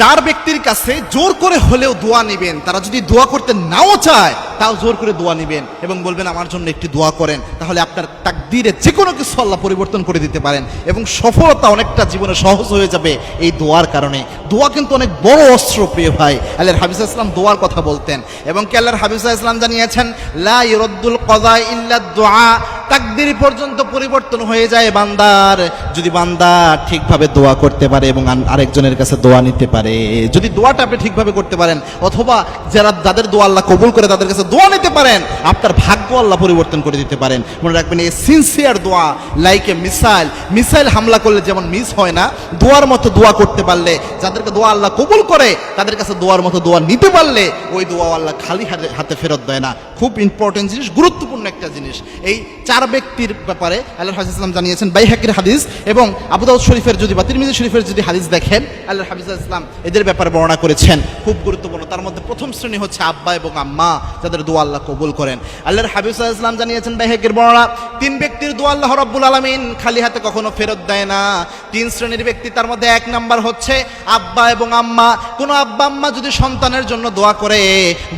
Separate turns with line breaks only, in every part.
চার ব্যক্তির কাছে জোর করে হলেও দোয়া নেবেন। তারা যদি দোয়া করতে নাও চায়, তাও জোর করে দোয়া নেবেন এবং বলবেন, আমার জন্য একটি দোয়া করেন। তাহলে আপনার তাকদিরে যে কোনো কিছু আল্লাহ পরিবর্তন করে দিতে পারেন এবং সফলতা অনেকটা জীবনে সহজ হয়ে যাবে এই দোয়ার কারণে। দোয়া কিন্তু অনেক বড় অস্ত্র, প্রিয় ভাই। আল্লাহর হাবিজ ইসলাম দোয়ার কথা বলতেন এবং কি আল্লাহর হাবিজ ইসলাম জানিয়েছেন, লা ইরদ্দুল কদা ইল্লা দোয়া। তাকদির পর্যন্ত পরিবর্তন হয়ে যায় বান্দার। যদি বান্দা ঠিকভাবে দোয়া করতে পারে এবং আরেকজনের কাছে দোয়া নিতে পারে, যদি দোয়াটা আপনি ঠিকভাবে করতে পারেন, অথবা যারা যাদের দোয়া আল্লাহ কবুল করে তাদের কাছে দোয়া নিতে পারেন, আপনার ভাগ্য আল্লাহ পরিবর্তন করে দিতে পারেন। মনে রাখবেন, এই সিনসিয়ার দোয়া লাইক এ মিসাইল মিসাইল হামলা করলে যেমন মিস হয় না, দোয়ার মতো দোয়া করতে পারলে, যাদেরকে দোয়া আল্লাহ কবুল করে, তাদের কাছে দোয়ার মতো দোয়া নিতে পারলে, ওই দোয়া আল্লাহ খালি হাতে ফেরত দেয় না। খুব ইম্পর্টেন্ট জিনিস, গুরুত্বপূর্ণ একটা জিনিস। এই চার ব্যক্তির ব্যাপারে আল্লাহ হাফিজ ইসলাম জানিয়েছেন বাইহাকির হাদিস এবং আবু দাউদ শরীফের যদি বা তিরমিজি শরীফের যদি হাদিস দেখেন আল্লাহ হাফিজ ইসলাম এদের ব্যাপারে বর্ণনা করেছেন। খুব গুরুত্বপূর্ণ। তার মধ্যে প্রথম শ্রেণি হচ্ছে আব্বা এবং আম্মা, যাদের দোয়া আল্লাহ কবুল করেন। আল্লাহর হাবিজ ইসলাম জানিয়েছেন বাইহাকির বর্ণনা, তিন ব্যক্তির দোয়া আল্লাহ রব্বুল আলমিন খালি হাতে কখনো ফেরত দেয় না। তিন শ্রেণির ব্যক্তি তার মধ্যে এক নাম্বার হচ্ছে আব্বা এবং আম্মা। কোনো আব্বা আম্মা যদি সন্তানের জন্য দোয়া করে,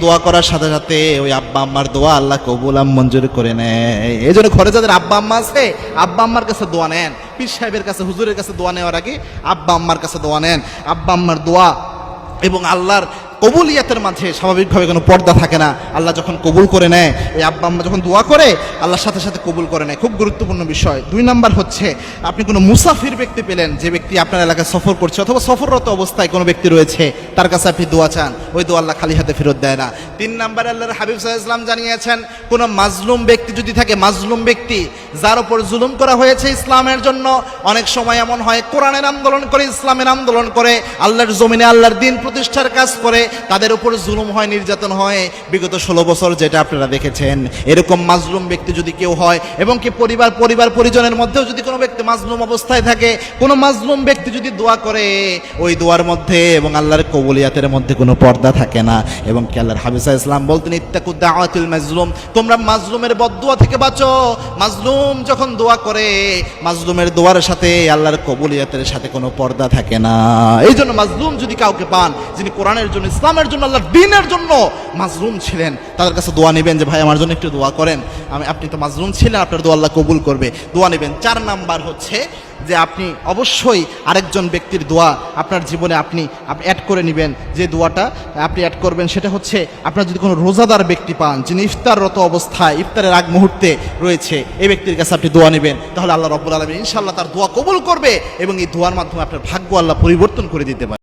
দোয়া করার সাথে সাথে ওই আব্বা আম্মার দোয়া আল্লাহ কবুল আম মঞ্জুর করে নেয়। এই জন্য ঘরে যাদের আব্বা আম্মা আছে, আব্বা আম্মার কাছে দোয়া নেন। পীর সাহেবের কাছে, হুজুরের কাছে দোয়া নেওয়ার আগে আব্বা আম্মার কাছে দোয়া নেন। আব্বা আম্মার দোয়া এবং আল্লাহর কবুলিয়াতের মাঝে স্বাভাবিকভাবে কোনো পর্দা থাকে না। আল্লাহ যখন কবুল করে নেয়, এই আব্বা আম্মা যখন দোয়া করে, আল্লাহর সাথে সাথে কবুল করে নেয়। খুব গুরুত্বপূর্ণ বিষয়। দুই নাম্বার হচ্ছে, আপনি কোনো মুসাফির ব্যক্তি পেলেন, যে ব্যক্তি আপনার এলাকায় সফর করছে, অথবা সফররত অবস্থায় কোনো ব্যক্তি রয়েছে, তার কাছে আপনি দোয়া চান, ওই দোয়া আল্লাহ খালি হাতে ফেরত দেয় না। তিন নাম্বার আল্লাহর হাবিব সাহা ইসলাম জানিয়েছেন, কোনো মাজলুম ব্যক্তি যদি থাকে, মাজলুম ব্যক্তি, যার উপর জুলুম করা হয়েছে ইসলামের জন্য, অনেক সময় এমন হয়, কোরআনের আন্দোলন করে, ইসলামের আন্দোলন করে, আল্লাহর জমিনে আল্লাহর দিন প্রতিষ্ঠার কাজ করে তাদের উপর জুলুম হয়, নির্যাতন হয়। বিগত ষোলো বছর যেটা আপনারা দেখেছেন, এরকম মাজলুম ব্যক্তি যদি কেউ হয় এবং কি পরিবার পরিবার, পরিজনের মধ্যেও যদি কোনো ব্যক্তি মাজলুম অবস্থায় থাকে, কোনো মাজলুম ব্যক্তি যদি দোয়া করে, ওই দোয়ার মধ্যে এবং আল্লাহর কবুলিয়াতের মধ্যে কোনো পর্দা থাকে না। এবং কি আল্লাহর হাবিসা ইসলাম বলতেন ইত্তাকু দাওয়াতিল মাজলুম। তোমরা মাজলুমের বদদোয়া থেকে বাঁচো। মাজলুম যখন দোয়া করে, মাজলুমের দোয়ার সাথে আল্লাহর কবুলিয়াতের সাথে কোনো পর্দা থাকে না। এই জন্য মাজলুম যদি কাউকে পান, যিনি কোরআনের জন্য ইসলামের জন্য, আল্লাহর দিনের জন্য মাজলুম ছিলেন। তাদের কাছে দোয়া নেবেন যে, ভাই, আমার জন্য একটু দোয়া করেন। আমি, আপনি তো মাজলুম ছিলেন, আপনার দোয়া আল্লাহ কবুল করবে। দোয়া নেবেন। চার নাম্বার হচ্ছে যে, আপনি অবশ্যই আরেকজন ব্যক্তির দোয়া আপনার জীবনে আপনি আপনি অ্যাড করে নেবেন। যে দোয়াটা আপনি অ্যাড করবেন, সেটা হচ্ছে আপনার যদি কোনো রোজাদার ব্যক্তি পান, যিনি ইফতাররত অবস্থায়, ইফতারের আগ মুহূর্তে রয়েছে, এই ব্যক্তির কাছে আপনি দোয়া নেবেন। তাহলে আল্লাহ রব্বুল আলমী ইনশাল্লাহ তার দোয়া কবুল করবে এবং এই দোয়ার মাধ্যমে আপনার ভাগ্য আল্লাহ পরিবর্তন করে দিতে পারে।